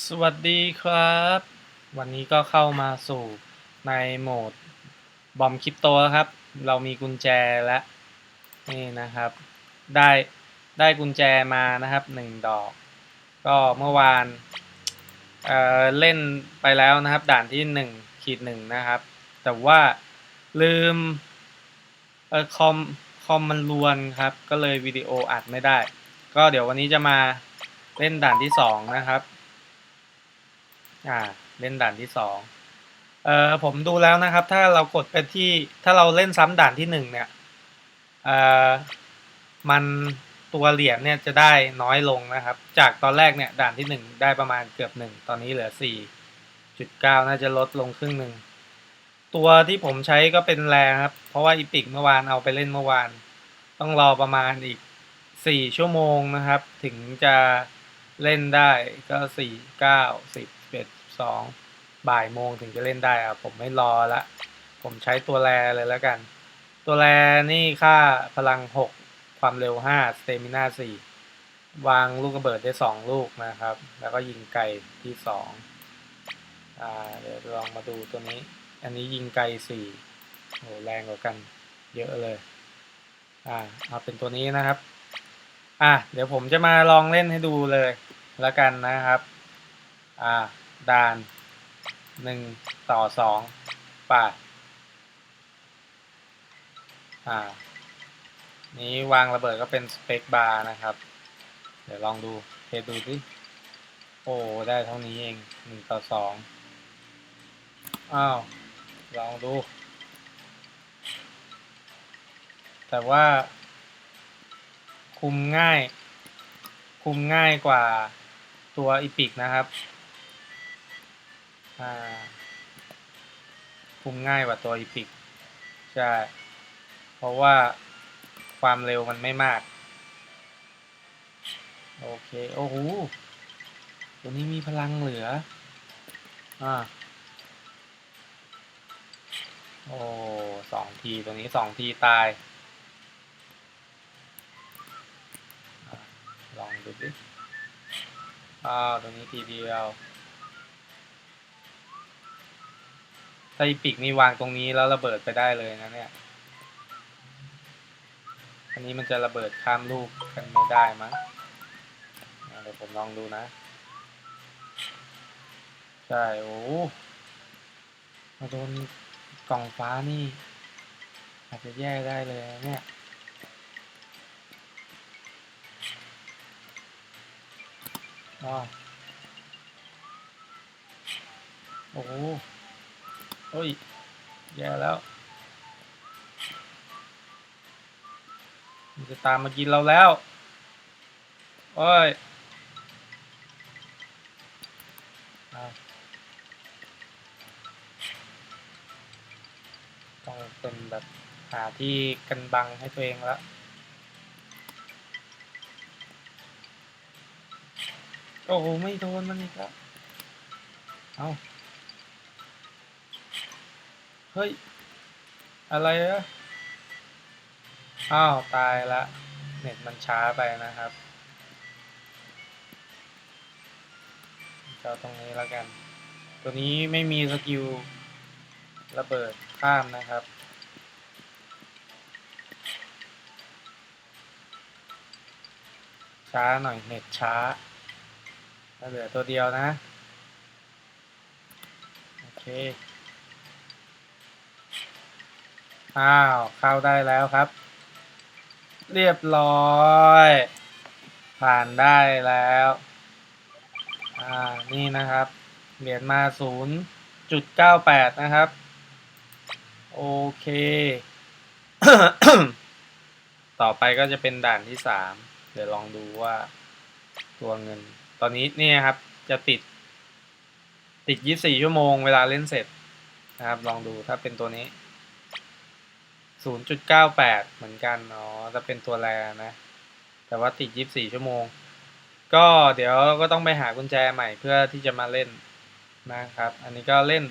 สวัสดีครับ วันนี้ก็เข้ามาสู่ในโหมดบอมคริปโตแล้วครับ เรามีกุญแจแล้วนี่นะครับ ได้ได้กุญแจมานะครับหนึ่งดอก ก็เมื่อวานเอ่อเล่นไปแล้วนะครับ ด่านที่หนึ่งขีดหนึ่งนะครับ แต่ว่าลืมเออคอมคอมมันรวนครับ ก็เลยวิดีโออัดไม่ได้ ก็เดี๋ยววันนี้จะมาเล่นด่านที่สองนะครับ อ่าเล่นด่านที่สองเอ่อผมดูแล้วนะครับ ถ้าเรากดไปที่ถ้าเราเล่นซ้ำด่านที่หนึ่งเนี่ยเอ่อมันตัวเหรียญเนี่ยจะได้น้อยลงนะครับ จากตอนแรกเนี่ยด่านที่หนึ่งได้ประมาณเกือบหนึ่งตอนนี้เหลือสี่จุดเก้าน่าจะลดลงครึ่งหนึ่งตัวที่ผมใช้ก็เป็นแรงครับ เพราะว่าอีพิกเมื่อวานเอาไปเล่นเมื่อวาน ต้องรอประมาณอีกสี่ชั่วโมงนะครับ ถึงจะเล่นได้ก็สี่เก้าสิบ สองบ่ายโมงถึงจะเล่นได้อะผมไม่รอละ ผมใช้ตัวแรเลยแล้วกัน ตัวแรนี่ค่าพลังหกความเร็วห้าสเตมินาสี่วางลูกระเบิดได้สองลูกนะครับ แล้วก็ยิงไกลที่สองอ่าเดี๋ยวลองมาดูตัวนี้ อันนี้ยิงไกลสี่โหแรงกว่ากันเยอะเลย อ่าเอาเป็นตัวนี้นะครับ อะเดี๋ยวผมจะมาลองเล่นให้ดูเลยแล้วกันนะครับ อ่า ด่านหนึ่งต่อสองป่าอ่า นี้วางระเบิดก็เป็นสเปกบาร์นะครับ เดี๋ยวลองดูเทดูสิโอ้ ได้เท่านี้เองหนึ่งต่อสองอ้าว ลองดู แต่ว่า คุมง่าย คุมง่ายกว่าตัวอีพิกนะครับ อ่าคุมง่ายกว่าตัวอีพิกใช่ เพราะว่าความเร็วมันไม่มาก โอเค โอ้โหตัวนี้มีพลังเหลือ อ่า โอ้สองทีตัวนี้สองทีตายอลองดูดิอ้าวตัวนี้ทีเดียว ถ้าอีปิกนี่วางตรงนี้แล้วระเบิดไปได้เลยนะเนี่ย อันนี้มันจะระเบิดข้ามลูกกันไม่ได้มั้งเดี๋ยวผมลองดูนะ ใช่ โอ้มาโดนกล่องฟ้านี่ อาจจะแย่ได้เลยเนี่ยอ้โอ้โห เฮ้ย แย่แล้ว มันจะตามมากินเราแล้ว โอ้ยต้องเป็นแบบหาที่กันบังให้ตัวเองแล้วโอ้โห ไม่โดนมันอีกแล้ว เอา เฮ้ย อะไรอะอ้าว ตายละ เน็ตมันช้าไปนะครับเจ้าตรงนี้แล้วกัน ตัวนี้ไม่มีสกิลระเบิดข้ามนะครับ ช้าหน่อยเน็ตช้าเหลือตัวเดียวนะ โอเค อ้าว เข้าได้แล้วครับ เรียบร้อย ผ่านได้แล้ว อ่า นี่นะครับ เหรียญมา 0.98 นะครับ โอเค ต่อไปก็จะเป็นด่านที่ 3 เดี๋ยวลองดูว่า ตัวเงิน ตอนนี้นี่ครับ จะติด ติด 24 ชั่วโมงเวลาเล่นเสร็จนะครับ ลองดูถ้าเป็นตัวนี้ 0.98เหมือนกันเนาะเป็นตัวแรนะ แต่ว่าติด24ชั่วโมง ก็เดี๋ยวก็ต้องไปหากุญแจใหม่เพื่อที่จะมาเล่นนะครับ อันนี้ก็เล่น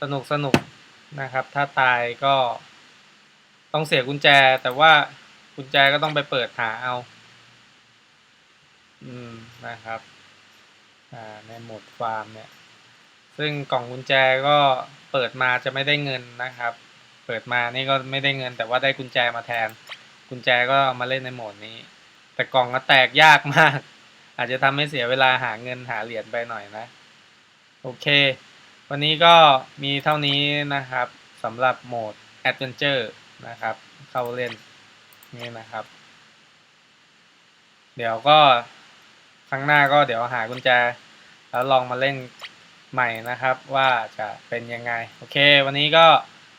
สนุกสนุกนะครับ ถ้าตายก็ต้องเสียกุญแจ แต่ว่ากุญแจก็ต้องไปเปิดหาเอา อืมนะครับอ่าในโหมดฟาร์มเนี่ย ซึ่งกล่องกุญแจก็เปิดมาจะไม่ได้เงินนะครับ ปิดมานี่ก็ไม่ได้เงิน แต่ว่าได้กุญแจมาแทน กุญแจก็เอามาเล่นในโหมดนี้ แต่กล่องก็แตกยากมาก อาจจะทำให้เสียเวลาหาเงินหาเหรียญไปหน่อยนะ โอเค วันนี้ก็มีเท่านี้นะครับสำหรับโหมด Adventure นะครับ เข้าเล่นนี่นะครับ เดี๋ยวก็ครั้งหน้าก็เดี๋ยวหากุญแจ แล้วลองมาเล่นใหม่นะครับว่าจะเป็นยังไง โอเค วันนี้ก็